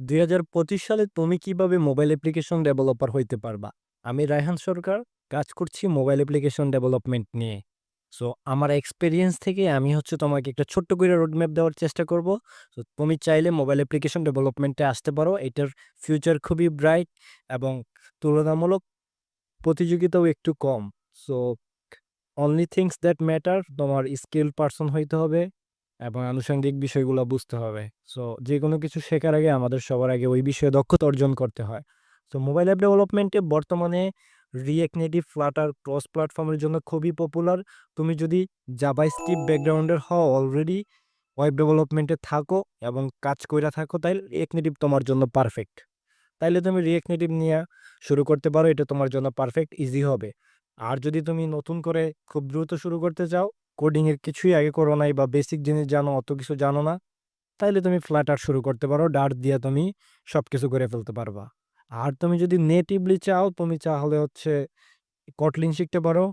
2025 সালে তুমি কীভাবে মোবাইল অ্যাপ্লিকেশন ডেভেলপার হইতে পারবা? আমি রায়হান সরকার, কাজ করছি মোবাইল অ্যাপ্লিকেশন ডেভেলপমেন্ট নিয়ে। সো আমার এক্সপিরিয়েন্স থেকে আমি হচ্ছে তোমাকে একটা ছোট্ট করে রোডম্যাপ দেওয়ার চেষ্টা করব। সো তুমি চাইলে মোবাইল অ্যাপ্লিকেশন ডেভেলপমেন্টে আসতে পারো। এটার ফিউচার খুবই ব্রাইট এবং তুলনামূলক প্রতিযোগিতাও একটু কম। So only things that matter তোমার স্কিল পারসন হইতে হবে এবং আনুষঙ্গিক বিষয়গুলো বুঝতে হবে। সো যে কোনো কিছু শেখার আগে আমাদের সবার আগে ওই বিষয়ে দক্ষতা অর্জন করতে হয়। সো মোবাইল অ্যাপ ডেভেলপমেন্টে বর্তমানে React Native, Flutter ক্রস প্ল্যাটফর্মের জন্য খুবই পপুলার। তুমি যদি জাবাই স্টিপ ব্যাকগ্রাউন্ডের হও অলরেডি ওয়েব ডেভেলপমেন্টে থাকো এবং কাজ কইরা থাকো তাইলে React Native তোমার জন্য পারফেক্ট। তাইলে তুমি React Native নিয়া শুরু করতে পারো। এটা তোমার জন্য পারফেক্ট ইজি হবে। আর যদি তুমি নতুন করে খুব দ্রুত শুরু করতে চাও, কোডিং এর কিছুই আগে করো নাই বা বেসিক জিনিস জানো, অত কিছু জানো না, তাইলে তুমি Flutter শুরু করতে পারো। Dart দিয়ে তুমি সব কিছু করে ফেলতে পারবা। আর তুমি যদি নেটিভলি চাও, তুমি তাহলে হচ্ছে Kotlin শিখতে পারো।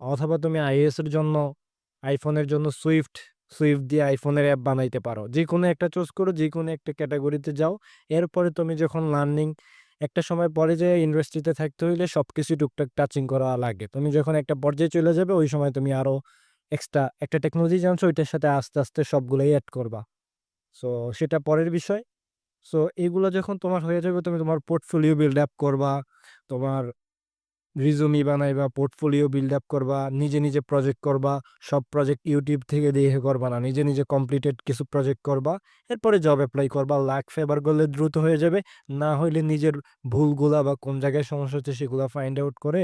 অথবা তুমি এর জন্য আইফোনের জন্য সুইফট Swift দিয়ে আইফোনের অ্যাপ বানাইতে পারো। যে কোনো একটা চুজ করো, যে কোনো একটা ক্যাটাগরিতে যাও। এরপরে তুমি যখন লার্নিং একটা সময় পরে যেয়ে ইন্ডাস্ট্রিতে থাকতে হইলে সবকিছুই টুকটাক টাচিং করা লাগে। তুমি যখন একটা পর্যায়ে চলে যাবে ওই সময় তুমি আরও এক্সট্রা একটা টেকনোলজি জানছো ওইটার সাথে আস্তে, আস্তে সবগুলোই অ্যাড করবা। সো সেটা পরের বিষয়। সো এগুলা যখন তোমার হয়ে যাবে তুমি তোমার পোর্টফোলিও বিল্ড আপ করবা, তোমার রিজুমি বানাইবা, পোর্টফোলিও বিল্ড আপ করবা, নিজে, নিজে প্রজেক্ট করবা। সব প্রজেক্ট ইউটিউব থেকে দেখে করবা না। নিজে, নিজে কমপ্লিটেড কিছু প্রজেক্ট করবা। এরপরে জব অ্যাপ্লাই করবা। লাক ফেভার করলে দ্রুত হয়ে যাবে। না হইলে নিজের ভুলগুলা বা কোন জায়গায় সমস্যা হচ্ছে সেগুলা ফাইন্ড আউট করে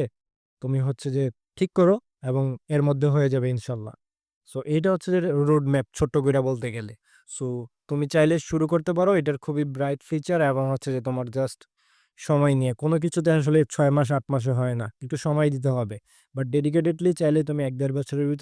তুমি হচ্ছে যে ঠিক করো এবং এর মধ্যে হয়ে যাবে ইনশাল্লাহ। সো এটা হচ্ছে যে রোড ম্যাপ ছোট্ট করে বলতে গেলে। সো তুমি চাইলে শুরু করতে পারো। এটার খুবই ব্রাইট ফিচার এবং হচ্ছে যে তোমার জাস্ট সময় নিয়ে। কোনো কিছুতে আসলে ছয় মাস, আট মাসে হয় না। একটু সময় দিতে হবে। বাট ডেডিকেটেডলি চাইলে তুমি এক দেড় বছরের